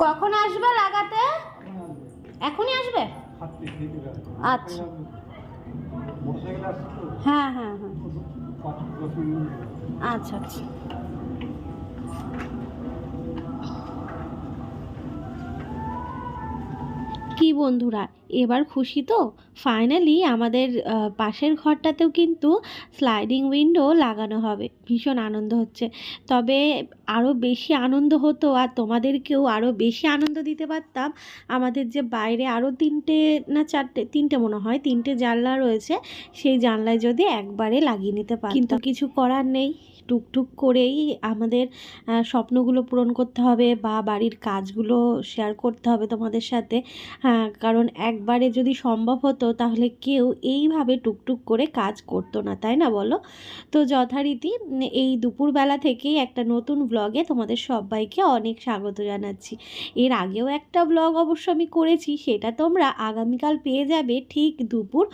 কখন আসবে লাগাতে? এখনই আসবে? আচ্ছা। হ্যাঁ হ্যাঁ হ্যাঁ। আচ্ছা আচ্ছা। কি বন্ধুরা? এবার খুশি তো? ফাইনালি আমাদের পাশের ঘরটাতেও কিন্তু স্লাইডিং উইন্ডো লাগানো হবে। ভীষণ আনন্দ হচ্ছে। তবে আরও বেশি আনন্দ হতো আর তোমাদেরকেও আরও বেশি আনন্দ দিতে পারতাম। আমাদের যে বাইরে আরও তিনটে না চারটে, তিনটে মনে হয়, তিনটে জানলা রয়েছে। সেই জানলায় যদি একবারে লাগিয়ে নিতে পারতাম। কিন্তু কিছু করার নেই। টুকটুক করেই আমাদের স্বপ্নগুলো পূরণ করতে হবে বা বাড়ির কাজগুলো শেয়ার করতে হবে তোমাদের সাথে। হ্যাঁ কারণ একবারে যদি সম্ভব হতো তাহলে কেউ এইভাবে টুকটুক করে কাজ করতো না, তাই না বলো? তো যথারীতি এই দুপুরবেলা থেকেই একটা নতুন ব্লগে তোমাদের সবাইকে অনেক স্বাগত জানাচ্ছি। এর আগেও একটা ব্লগ অবশ্য আমি করেছি, সেটা তোমরা আগামীকাল পেয়ে যাবে ঠিক দুপুর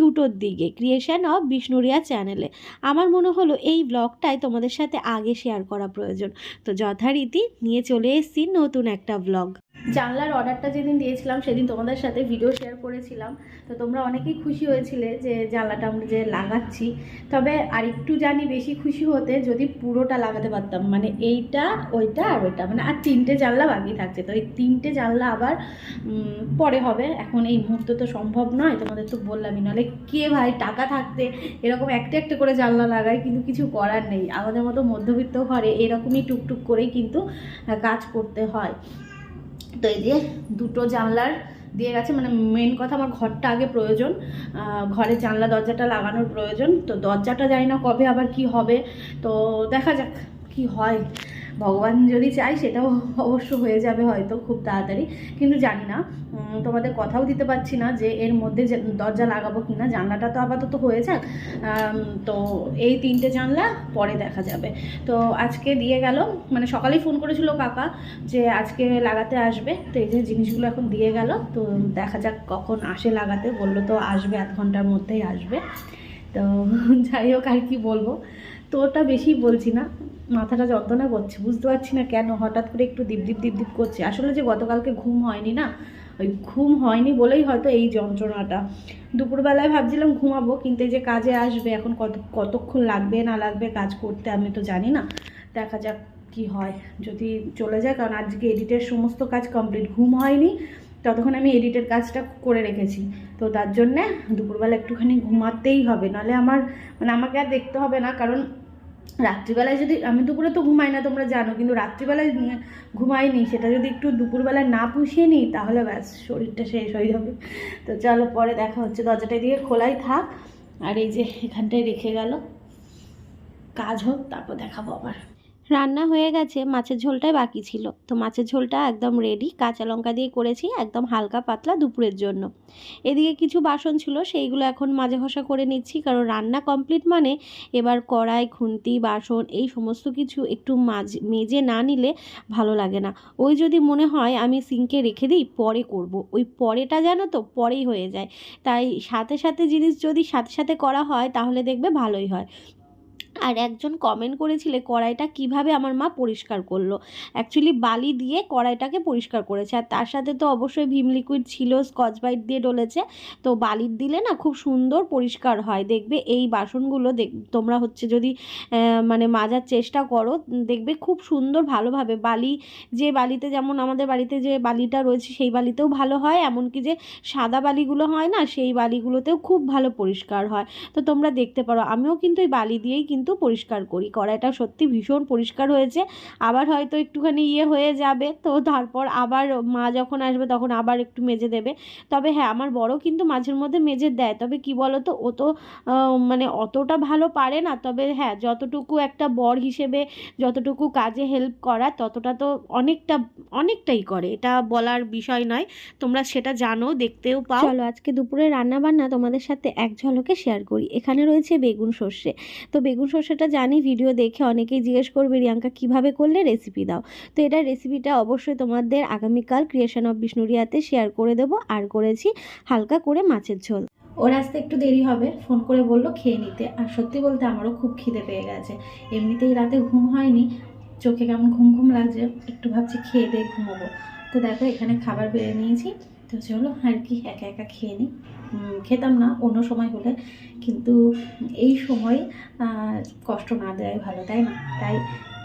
দুটোর দিকে ক্রিয়েশন অফ বিষ্ণুরিয়া চ্যানেলে আমার মনে হলো এই ব্লগটাই তোমাদের সাথে আগে শেয়ার করা প্রয়োজন। তো যথারীতি নিয়ে চলে এসেছি নতুন একটা ব্লগ জানলার অর্ডারটা যেদিন দিয়েছিলাম, সেদিন তোমাদের সাথে ভিডিও শেয়ার করেছিলাম। তো তোমরা অনেকেই খুশি হয়েছিলে যে জানলাটা আমরা যে লাগাচ্ছি। তবে আরেকটু জানি বেশি খুশি হতে, যদি পুরোটা লাগাতে পারতাম। মানে এইটা, ওইটা আর ওইটা। মানে আর তিনটে জানলা বাকি থাকছে। তো এই তিনটে জানলা আবার পরে হবে। এখন এই মুহূর্ত তো সম্ভব নয়, তোমাদের তো বললামই। নাহলে কে ভাই টাকা থাকতে, এরকম একটা একটা করে জানলা লাগায়, কিন্তু কিছু করার নেই। আমাদের মতো মধ্যবিত্ত ঘরে এরকমই টুকটুক করেই কিন্তু কাজ করতে হয়। তো এই যে দুটো জানলার দিয়ে গেছে মানে মেন কথা আমার ঘরটা আগে প্রয়োজন ঘরে জানলা দরজাটা লাগানোর প্রয়োজন, তো দরজাটা জানি না কবে আবার কি হবে, তো দেখা যাক কি হয়। ভগবান যদি চাই সেটাও অবশ্য হয়ে যাবে হয়তো খুব তাড়াতাড়ি। কিন্তু জানি না তোমাদের কথাও দিতে পারছি না যে এর মধ্যে দরজা লাগাবো কি না জানলাটা তো আপাতত হয়ে যাক। তো এই তিনটে জানলা পরে দেখা যাবে। তো আজকে দিয়ে গেল মানে সকালেই ফোন করেছিল কাকা যে আজকে লাগাতে আসবে। তো এই যে জিনিসগুলো এখন দিয়ে গেল, তো দেখা যাক কখন আসে লাগাতে। বলল তো আসবে, আধ ঘণ্টার মধ্যেই আসবে। তো যাই হোক, আর কি বলব। তো ওটা বেশি বলছি না, মাথাটা যন্ত্রণা করছে, বুঝতে পারছি না কেন, হঠাৎ করে একটু দীপ দীপ দীপ দীপ করছে। আসলে যে গতকালকে ঘুম হয়নি না, ওই ঘুম হয়নি বলেই হয়তো এই যন্ত্রণাটা। দুপুরবেলায় ভাবছিলাম ঘুমাবো, কিন্তু এই যে কাজে আসবে, এখন কত, কতক্ষণ লাগবে, না লাগবে কাজ করতে আমি তো জানি না। দেখা যাক কি হয়, যদি চলে যায়, কারণ আজকে এডিটের সমস্ত কাজ কমপ্লিট, ঘুম হয়নি। ততক্ষণ আমি এডিটের কাজটা করে রেখেছি। তো তার জন্যে দুপুরবেলা একটুখানি ঘুমাতেই হবে। নাহলে আমার মানে আমাকে আর দেখতে হবে না। কারণ রাত্রিবেলায় যদি, আমি দুপুরে তো ঘুমাই না, তোমরা জানো। কিন্তু রাত্রিবেলায় ঘুমাইনি, সেটা যদি একটু দুপুরবেলায় না পুষিয়ে নিই, তাহলে ব্যাস শরীরটা শেষ হয়ে যাবে। তো চলো পরে দেখা হচ্ছে। দরজাটা দিয়ে খোলাই থাক। আর এই যে এখানটায় রেখে গেল। কাজ হোক, তারপর দেখাবো আবার। রান্না হয়ে গেছে, মাছের ঝোলটাই বাকি ছিল। তো মাছের ঝোলটা একদম রেডি কাঁচা লঙ্কা দিয়ে করেছি, একদম হালকা পাতলা দুপুরের জন্য। এদিকে কিছু বাসন ছিল, সেইগুলো এখন মাঝে ঘষা করে নিচ্ছি, কারণ রান্না কমপ্লিট মানে এবার কড়াই, খুন্তি, বাসন, এই সমস্ত কিছু একটু মাঝ, মেজে না নিলে ভালো লাগে না। ওই যদি মনে হয় আমি সিঙ্কে রেখে দিই, পরে করব। ওই পরেটা জানো তো, পরেই হয়ে যায়। তাই সাথে সাথে জিনিস যদি সাথে সাথে করা হয়, তাহলে দেখবে ভালোই হয়। আর একজন কমেন্ট করেছিলে, কড়াইটা কীভাবে আমার মা পরিষ্কার করল? অ্যাকচুয়ালি বালি দিয়ে কড়াইটাকে পরিষ্কার করেছে। আর তার সাথে তো অবশ্যই ভীম লিকুইড ছিল স্কচ বাইট দিয়ে ডলেছে। তো বালির দিলে না খুব সুন্দর পরিষ্কার হয়। দেখবে এই বাসনগুলো দেখ, তোমরা হচ্ছে যদি মানে মাজার চেষ্টা করো, দেখবে খুব সুন্দর ভালোভাবে বালি, যে বালিতে যেমন আমাদের বাড়িতে যে বালিটা রয়েছে, সেই বালিতেও ভালো হয়। এমনকি যে সাদা বালিগুলো হয় না, সেই বালিগুলোতেও খুব ভালো পরিষ্কার হয়। তো তোমরা দেখতে পারো। আমিও কিন্তু এই বালি দিয়েই কিন্তু পরিষ্কার করি। কড়াইটা সত্যি ভীষণ পরিষ্কার হয়েছে। আবার হয়তো একটুখানি ইয়ে হয়ে যাবে। তো তারপর আবার মা যখন আসবে তখন আবার একটু মেজে দেবে। তবে হ্যাঁ আমার বড় কিন্তু মাঝের মধ্যে মেজে দেয়। তবে কি বলো তো ও তো মানে অতটা ভালো পারে না। তবে হ্যাঁ যতটুকু একটা বর হিসেবে যতটুকু কাজে হেল্প করা, ততটা তো অনেকটা, অনেকটাই করে। এটা বলার বিষয় নয়। তোমরা সেটা জানো, দেখতেও পাও। চলো আজকে দুপুরে রান্না বান্না তোমাদের সাথে এক ঝলকে শেয়ার করি। এখানে রয়েছে বেগুন সর্ষে। তো বেগুন সর্ষেটা জানি ভিডিও দেখে অনেকেই জিজ্ঞেস করবে, রিয়াঙ্কা, কীভাবে করলে রেসিপি দাও? তো এটা রেসিপিটা অবশ্যই তোমাদের আগামীকাল ক্রিয়েশন অফ বিষ্ণুরিয়াতে শেয়ার করে দেবো। আর করেছি হালকা করে মাছের ঝোল। ওর আসতে একটু দেরি হবে ফোন করে বলল খেয়ে নিতে। আর সত্যি বলতে আমারও খুব খিদে পেয়ে গেছে। এমনিতেই রাতে ঘুম হয়নি, চোখে কেমন ঘুম ঘুম লাগছে, একটু ভাবছি খেয়ে দিয়ে ঘুমোবো। তো দেখো, এখানে খাবার বেড়ে নিয়েছি। তো চলো, আর কি, একা একা খেয়ে নিই খেতাম না, অন্য সময় হলে। কিন্তু এই সময় কষ্ট না দেওয়াই ভালো, তাই না? তাই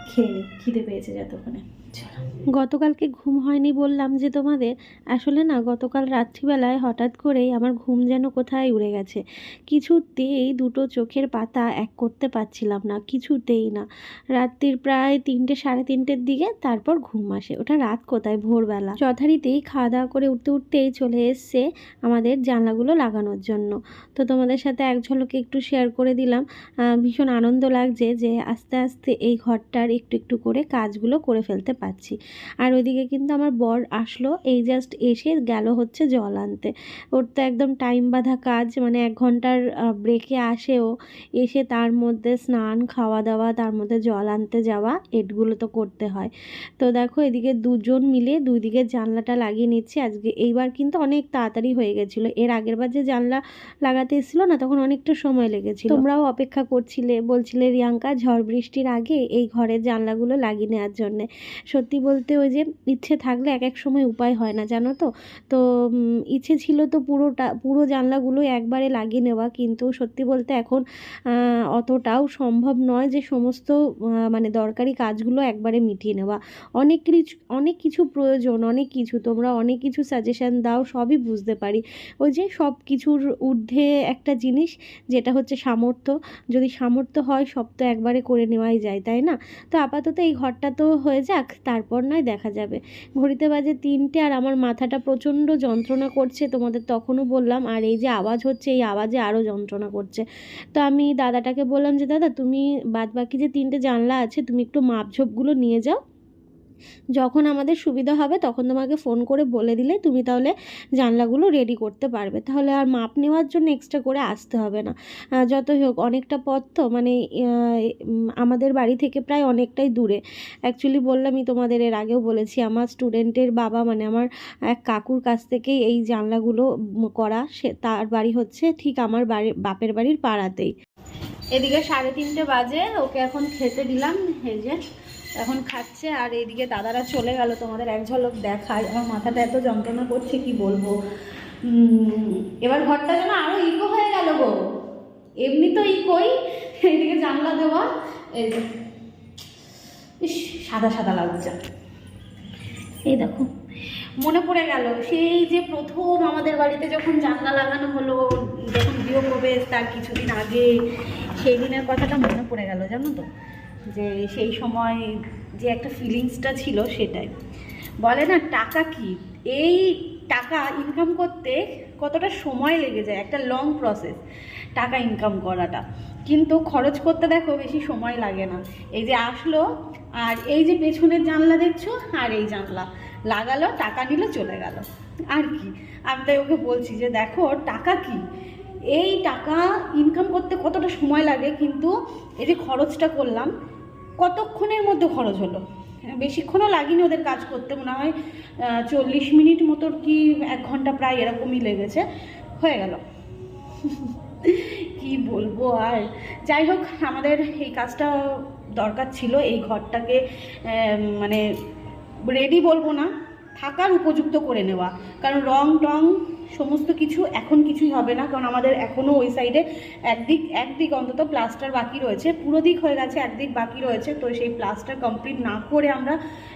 খেয়ে নিই খিদে পেয়েছে যতক্ষণে। গতকালকে ঘুম হয়নি বললাম যে তোমাদের। আসলে না, গতকাল রাত্রিবেলায় হঠাৎ করেই আমার ঘুম যেন কোথায় উড়ে গেছে। কিছুতেই দুটো চোখের পাতা এক করতে পারছিলাম না, কিছুতেই না। রাত্রির প্রায় তিনটে, সাড়ে তিনটের দিকে তারপর ঘুম আসে। ওটা রাত কোথায়? ভোরবেলা। যথারীতিই খাওয়া দাওয়া করে উঠতে উঠতেই চলে এসছে আমাদের জানলাগুলো লাগানোর জন্য। তো তোমাদের সাথে এক ঝলকে একটু শেয়ার করে দিলাম। ভীষণ আনন্দ লাগছে যে আস্তে আস্তে এই ঘরটার একটু একটু করে কাজগুলো করে ফেলতে পারছি। আর ওইদিকে কিন্তু আমার বর আসলো, এই জাস্ট এসে গেল হচ্ছে জল আনতে। ওর তো একদম টাইম বাঁধা কাজ মানে এক ঘণ্টার ব্রেকে আসেও এসে তার মধ্যে স্নান খাওয়া দাওয়া তার মধ্যে জল আনতে যাওয়া, এটগুলো তো করতে হয়। তো দেখো এদিকে দুজন মিলে দুই দিকে জানলাটা লাগিয়ে নিচ্ছে। আজকে এইবার কিন্তু অনেক তাড়াতাড়ি হয়ে গেছিল। এর আগের বার যে জানলা লাগাতে এসেছিল না, তখন অনেকটা সময় লেগেছিল। তোমরাও অপেক্ষা করছিলে, বলছিলে, রিয়াঙ্কা, ঝড় বৃষ্টির আগে এই ঘরের জানলাগুলো লাগিয়ে নেওয়ার জন্যে। সত্যি বলতে ওই যে ইচ্ছে থাকলে এক এক সময় উপায় হয় না, জানো তো? তো ইচ্ছে ছিল তো পুরোটা, পুরো জানলাগুলো একবারে লাগিয়ে নেওয়া, কিন্তু সত্যি বলতে এখন অতটাও সম্ভব নয় যে সমস্ত মানে দরকারি কাজগুলো একবারে মিটিয়ে নেওয়া। অনেক কিছু অনেক কিছু প্রয়োজন, অনেক কিছু, তোমরা অনেক কিছু সাজেশান দাও, সবই বুঝতে পারি। ওই যে সব কিছুর ঊর্ধ্বে একটা জিনিস, যেটা হচ্ছে সামর্থ্য। যদি সামর্থ্য হয়, সব তো একবারে করে নেওয়াই যায়, তাই না? তো আপাতত এই ঘরটা তো হয়ে যাক, তারপর নয় দেখা যাবে। ঘড়িতে বাজে তিনটে আর আমার মাথাটা প্রচণ্ড যন্ত্রণা করছে, তোমাদের তখনও বললাম। আর এই যে আওয়াজ হচ্ছে, এই আওয়াজে আরও যন্ত্রণা করছে। তো আমি দাদাটাকে বললাম যে, দাদা, তুমি বাদ বাকি যে তিনটে জানলা আছে, তুমি একটু মাপঝোপগুলো নিয়ে যাও। যখন আমাদের সুবিধা হবে তখন তোমাকে ফোন করে বলে দিলে তুমি তাহলে জানলাগুলো রেডি করতে পারবে। তাহলে আর মাপ নেওয়ার জন্য এক্সট্রা করে আসতে হবে না। যতই হোক, অনেকটা পথ তো মানে আমাদের বাড়ি থেকে প্রায় অনেকটাই দূরে। অ্যাকচুয়ালি বললামই তোমাদের এর আগেও বলেছি, আমার স্টুডেন্টের বাবা মানে আমার এক কাকুর কাছ থেকেই এই জানলাগুলো করা। সে, তার বাড়ি হচ্ছে ঠিক আমার বাড়ি, বাপের বাড়ির পাড়াতেই। এদিকে সাড়ে তিনটে বাজে, ওকে এখন খেতে দিলাম যে এখন খাচ্ছে আর এইদিকে দাদারা চলে গেল, তোমাদের এক ঝলক দেখায়। আমার মাথাটা এত যন্ত্রণা করছে, কি বলব? এবার ঘরটা যেন আরও ইকো হয়ে গেল গো। এমনি তো ইকোই এইদিকে জানলা দেওয়া, এই ইস, সাদা সাদা লাগছে। এই দেখো, মনে পড়ে গেল, সেই যে প্রথম আমাদের বাড়িতে যখন জানলা লাগানো হলো, যখন গৃহপ্রবেশ তার কিছুদিন আগে, সেই দিনের কথাটা মনে পড়ে গেল, জানো তো? যে সেই সময় যে একটা ফিলিংসটা ছিল সেটাই। বলে না, টাকা কি? এই টাকা ইনকাম করতে কতটা সময় লেগে যায়? একটা লং প্রসেস টাকা ইনকাম করাটা। কিন্তু খরচ করতে দেখো বেশি সময় লাগে না। এই যে আসলো, আর এই যে পেছনের জানলা দেখছ, আর এই জানলা। লাগালো, টাকা নিল, চলে গেল। আর কি? আমি তাই ওকে বলছি যে, দেখো, টাকা কি? এই টাকা ইনকাম করতে কতটা সময় লাগে কিন্তু এই যে খরচটা করলাম, কতক্ষণের মধ্যে খরচ হলো? বেশিক্ষণও লাগেনি ওদের কাজ করতে, মনে হয় চল্লিশ মিনিট মতো কি এক ঘণ্টা প্রায় এরকমই লেগেছে, হয়ে গেল। কি বলব আর? যাই হোক, আমাদের এই কাজটা দরকার ছিল, এই ঘরটাকে মানে রেডি বলব না, থাকার উপযুক্ত করে নেওয়া। কারণ রং টং সমস্ত কিছু এখন কিছুই হবে না, কারণ আমাদের এখনও ওই সাইডে একদিক একদিক অন্তত প্লাস্টার বাকি রয়েছে। পুরো দিক হয়ে গেছে, একদিক বাকি রয়েছে, তো সেই প্লাস্টার কমপ্লিট না করে আমরা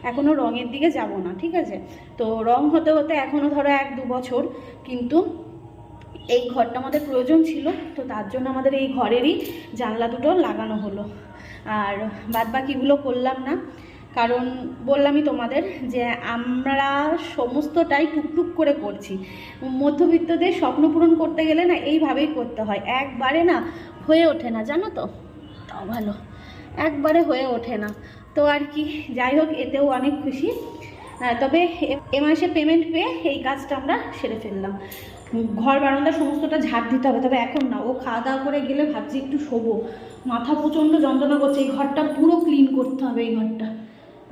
এখনও রঙের দিকে যাব না, ঠিক আছে? তো রং হতে হতে এখনও ধরো এক দু বছর, কিন্তু এই ঘরটা আমাদের প্রয়োজন ছিল, তো তার জন্য আমাদের এই ঘরেরই জানলা দুটো লাগানো হলো। আর বাদ বাকিগুলো করলাম না। কারণ বললামই তোমাদের যে আমরা সমস্তটাই টুকটুক করে করছি। মধ্যবিত্তদের স্বপ্ন পূরণ করতে গেলে না এইভাবেই করতে হয়। একবারে না হয়ে ওঠে না, জানো তো? তাও ভালো। একবারে হয়ে ওঠে না। তো আর কি, যাই হোক, এতেও অনেক খুশি। তবে এ মাসে পেমেন্ট পেয়ে এই কাজটা আমরা সেরে ফেললাম। ঘর বারান্দা সমস্তটা ঝাড় দিতে হবে। তবে এখন না, ও খাওয়া দাওয়া করে গেলে ভাবছি একটু শোবো। মাথা প্রচণ্ড যন্ত্রণা করছে। এই ঘরটা পুরো ক্লিন করতে হবে এই ঘরটা।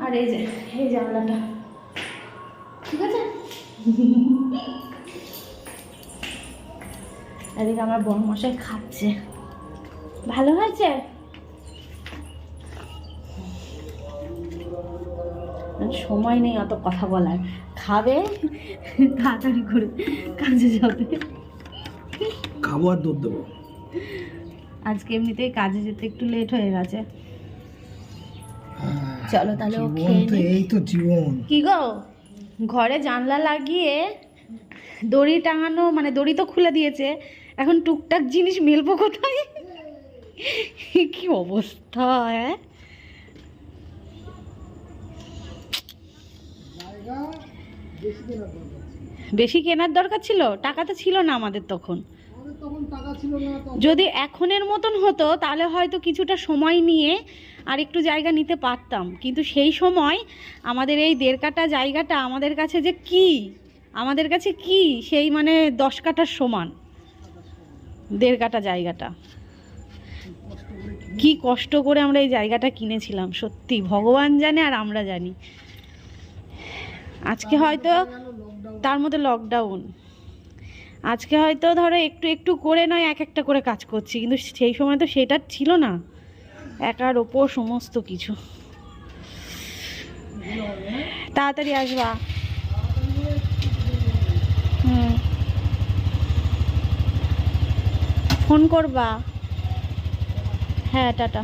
আর এই যে এই জানলাটা। ঠিক আছে? এদিকে আমার বড় মশাই খাচ্ছে। ভালো হয়েছে? সময় নেই অত কথা বলার। খাবে? তাড়াতাড়ি করে কাজে যাবে। খাব আর দুধ দেবো। আজকে এমনিতেই কাজে যেতে একটু লেট হয়ে গেছে। চলো তাহলে ও খেয়ে তো। এই তো জীবন। কি গো? ঘরে জানলা লাগিয়ে দড়ি টাঙানো মানে দড়ি তো খুলে দিয়েছে। এখন টুকটাক জিনিস মেলবো কোথায়? কি অবস্থা হ্যাঁ? বেশি কেনার দরকার ছিল? টাকা তো ছিল না আমাদের তখন। যদি এখনের মতন হতো তাহলে হয়তো কিছুটা সময় নিয়ে আর একটু জায়গা নিতে পারতাম। কিন্তু সেই সময় আমাদের এই দেড় কাটা জায়গাটা আমাদের কাছে যে কি? আমাদের কাছে কি? সেই মানে দশ কাটার সমান। দেড় কাটা জায়গাটা। কি কষ্ট করে আমরা এই জায়গাটা কিনেছিলাম সত্যি। ভগবান জানে আর আমরা জানি। আজকে হয়তো তার মধ্যে লকডাউন আজকে হয়তো ধরো একটু একটু করে নয়, এক একটা করে কাজ করছি, কিন্তু সেই সময় তো সেটা ছিল না। একার ওপর সমস্ত কিছু। তাড়াতাড়ি আসবা। হুম। ফোন করবা। হ্যাঁ টাটা।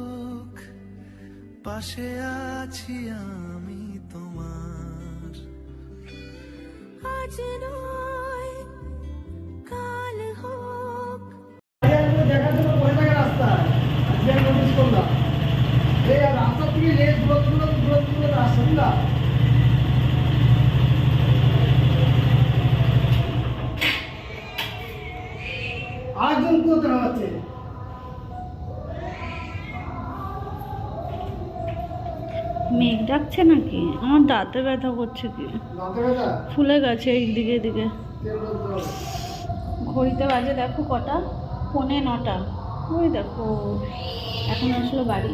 পাশে আছি আমি তোমার। আজ ডাকছে নাকি? আমার দাঁতে ব্যথা করছে কি? ফুলে গেছে এই দিকে দিকে তেল বলতে হবে ঘড়িতে বাজে দেখো কটা? পৌনে নটা। ওই দেখো এখন আসলো বাড়ি।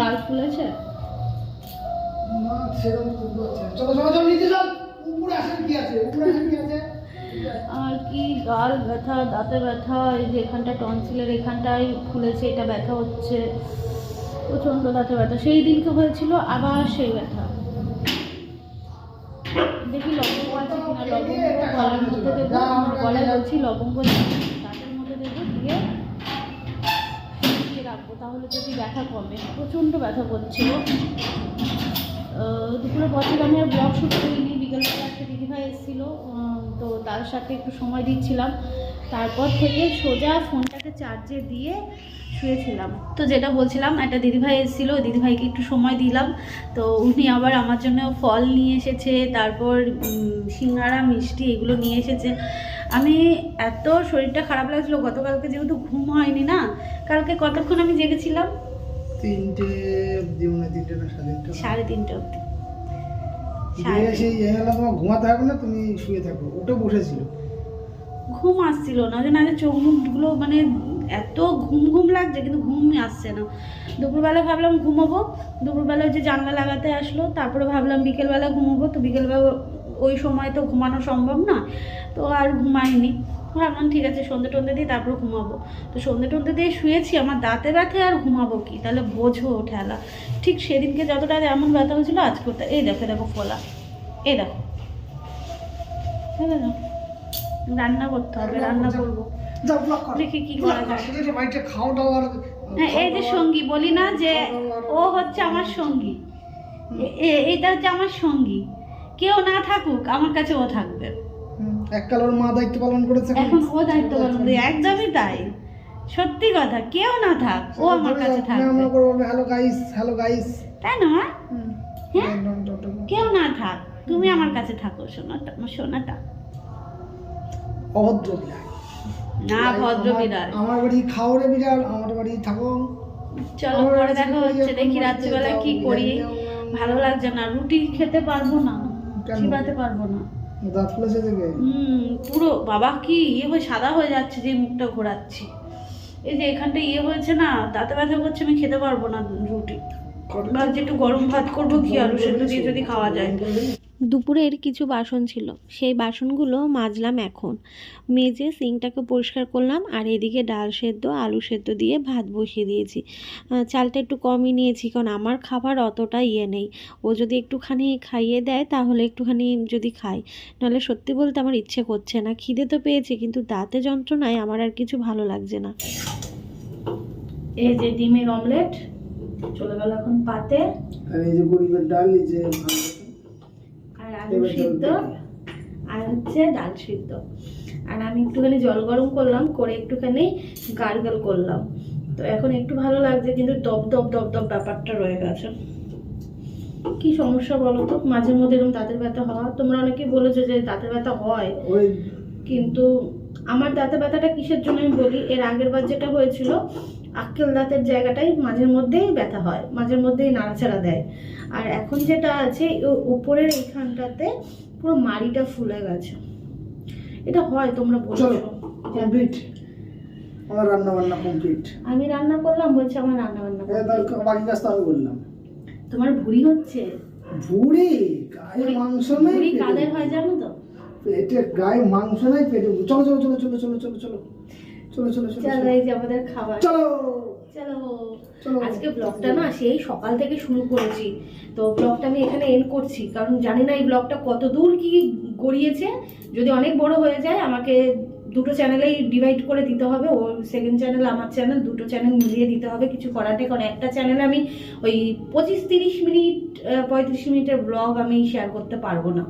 গাল ফুলেছে? না সেরকম চলো চলো চলো নিচে চল। উপরে আসেন কি আছে? উপরে আসেন কি আছে? আর কি গাল ব্যথা দাঁতে ব্যথা এই যে এখানটা টনসিলের এখানটায় ফুলেছে এটা ব্যথা হচ্ছে প্রচণ্ড দাঁতে ব্যথা। সেই দিনকে হয়েছিল আবার সেই ব্যথা। দেখি লবঙ্গ আছে কিনা লবঙ্গ লবঙ্গ দাঁতের মধ্যে দেবো দিয়ে রাখব তাহলে যদি ব্যথা কমে। প্রচণ্ড ব্যথা করছিল আহ, দুপুরের পর আমি আর ব্লগ শ্যুট করিনি বিকেলবেলা একটা দিদিভাই এসেছিল তো তার সাথে একটু সময় দিচ্ছিলাম। তারপর থেকে সোজা ফোনটাকে চার্জে দিয়ে শুয়েছিলাম। তো যেটা বলছিলাম একটা দিদিভাই এসেছিল দিদিভাইকে একটু সময় দিলাম। তো উনি আবার আমার জন্য ফল নিয়ে এসেছে তারপর সিঙ্গারা মিষ্টি এগুলো নিয়ে এসেছে। আমি এত শরীরটা খারাপ লাগছিল গতকালকে যেহেতু ঘুম হয়নি না কালকে কতক্ষণ আমি জেগেছিলাম? তিনটে সাড়ে তিনটে সাড়ে তিনটে অবধি। দিয়ে সেই জায়গাটা তোমার ঘুমাতে হবে না তুমি শুয়ে থাকো। ওটা বসেছিল। ঘুম আসছিল না যে না যে চোখ মুখগুলো মানে এত ঘুম ঘুম লাগছে কিন্তু ঘুম আসছে না। দুপুরবেলা ভাবলাম ঘুমোবো দুপুরবেলা যে জানলা লাগাতে আসলো তারপরে ভাবলাম বিকেলবেলা ঘুমাবো তো বিকেলবেলা ওই সময় তো ঘুমানো সম্ভব না তো আর ঘুমাইনি। ভাবলাম ঠিক আছে সন্ধে টন্ধে দিয়ে তারপর ঘুমাবো। তো সন্ধে টন্ধে দিয়ে শুয়েছি আমার দাঁতে ব্যথে আর ঘুমাবো কি? তাহলে বোঝো ঠেলা। ঠিক সেদিনকে যতটা এমন ব্যথা হয়েছিল আজকে ওটা এই দেখো দেখো ফোলা। এই দেখো। এই দেখো। রান্না করতে হবে রান্না করব। দেখি কি করা যায়। হ্যাঁ এই যে সঙ্গী বলি না যে ও হচ্ছে আমার সঙ্গী। এটা হচ্ছে আমার সঙ্গী। কেউ না থাকুক আমার কাছে ও থাকবে। এককাল ওর মা দায়িত্ব পালন করেছে এখন। ও দায়িত্ব পালন করে একদমই তাই। সত্যি কথা কেউ না থাক ও আমার কাছে থাকবে। আমরা করে বলবে হ্যালো গাইস হ্যালো গাইস তাই না হ্যাঁ? কেউ না থাক তুমি আমার কাছে থাকো সোনাটা আমার সোনাটা অভদ্র বিড়াল না ভদ্র বিড়াল আমার বাড়ি খাওয়ারে বিড়াল আমার বাড়ি থাকো। চলো পরে দেখা হচ্ছে দেখি রাত্রিবেলা কি করি। ভালো লাগছে না রুটি খেতে পারব না? চিবাতে পারব না। দাঁত ফুলেছে থেকে হুম, পুরো, বাবা কি ইয়ে হয়ে সাদা হয়ে যাচ্ছে যে মুখটা ঘোরাচ্ছি। এই যে এখানটা ইয়ে হয়েছে না, দাঁতে ব্যথা করছে, আমি খেতে পারব না রুটি। গরম ভাত করব কি আলু সেদ্ধ দিয়ে যদি খাওয়া যায়। দুপুরের কিছু বাসন ছিল সেই বাসনগুলো মাজলাম এখন। মেজে সিঙ্কটাকে পরিষ্কার করলাম আর এদিকে ডাল সেদ্ধ আলু সেদ্ধ দিয়ে ভাত বসিয়ে দিয়েছি। চালটা একটু কমই নিয়েছি কারণ আমার খাবার অতটা ইয়ে নেই। ও যদি একটুখানি খাইয়ে দেয় তাহলে একটুখানি যদি খাই নাহলে সত্যি বলতে আমার ইচ্ছে করছে না। খিদে তো পেয়েছে কিন্তু দাঁতে যন্ত্রণায় আমার আর কিছু ভালো লাগছে না। এই যে ডিমের অমলেট চলে গেল এখন পাতে। আর এই যে গরিবের ডাল এই যে আর আলু সিদ্ধ। আর হচ্ছে ডাল সিদ্ধ। আর আমি একটুখানি জল গরম করলাম করে একটুখানি গার্গল করলাম। তো এখন একটু ভালো লাগছে কিন্তু দপ দপ দপ দপ ব্যাপারটা রয়ে গেছে। কি সমস্যা বলো তো? মাঝে মধ্যে এরকম দাঁতের ব্যথা হওয়া তোমরা অনেকেই বলেছ যে দাঁতের ব্যথা হয়। কিন্তু আমার দাঁতে ব্যথাটা কিসের জন্য আমি বলি? এর আগের বার যেটা হয়েছিল আক্কেল দাঁতের জায়গাটাই মাঝের মধ্যেই ব্যথা হয় মাঝের মধ্যেই নাড়াচাড়া দেয়। আর এখন যেটা আছে উপরের এইখানটাতে পুরো মাড়িটা ফুলে গেছে। এটা হয় তোমরা বলছো। কমপ্লিট আমার রান্না বান্না কমপ্লিট আমি রান্না করলাম বলছে আমার রান্না বান্না। বাকি আমি বললাম। তোমার ভুড়ি হচ্ছে? ভুড়ি? গায়ে মাংস নেই ভুড়ি কাদের হয় জানো তো? পেটে গায়ে মাংস নাই পেটে চলো চলো চলো চলো চলো চলো চলো। চলো চলো চলো চলো এই যে আমাদের খাবার। চলো। চলো। চলো। আজকে ব্লগটা না সেই সকাল থেকে শুরু করেছি। তো ব্লগটা আমি এখানে এন্ড করছি কারণ জানি না এই ব্লগটা কত দূর কি গড়িয়েছে। যদি অনেক বড় হয়ে যায় আমাকে দুটো চ্যানেলেই ডিভাইড করে দিতে হবে। ও সেকেন্ড চ্যানেল আমার চ্যানেল দুটো চ্যানেল মিলিয়ে দিতে হবে কিছু করার নেই। কারণ একটা চ্যানেলে আমি ওই পঁচিশ তিরিশ মিনিট পঁয়ত্রিশ মিনিটের ব্লগ আমি শেয়ার করতে পারব না।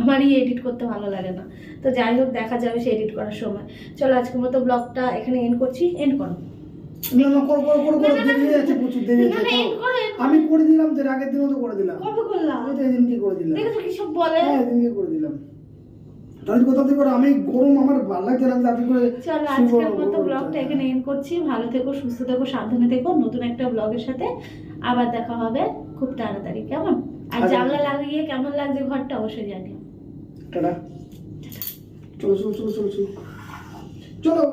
আমারই এডিট করতে ভালো লাগে না। তো যাই হোক দেখা যাবে সে এডিট করার সময়। চলো আজকের মতো ব্লগটা এখানে এন্ড করছি। এন্ড করো। না না করো করো করো করো দেরি যাচ্ছে প্রচুর দেরি হয়ে না, না, যাচ্ছে end করো, end করো। আমি করে। দিলাম তো আগের দিনও তো করে দিলাম। কবে করলাম? আমি তো এদিনকে করে দিলাম। দেখেছ কি সব বলে? হ্যাঁ এদিনকে করে দিলাম। তাহলে কোথা থেকে আমি গরম আমার ভালো লাগছে না আমি করে চলো আজকের মতো ব্লগটা এখানে এন্ড করছি। ভালো থেকো সুস্থ থেকো সাবধানে থেকো। নতুন একটা ব্লগের সাথে আবার দেখা হবে। খুব তাড়াতাড়ি কেমন? আর আচ্ছা। জানলা লাগিয়ে কেমন লাগছে ঘরটা অবশ্যই জানিও। টাটা। চলো চলো চলো চলো চলো। চলো।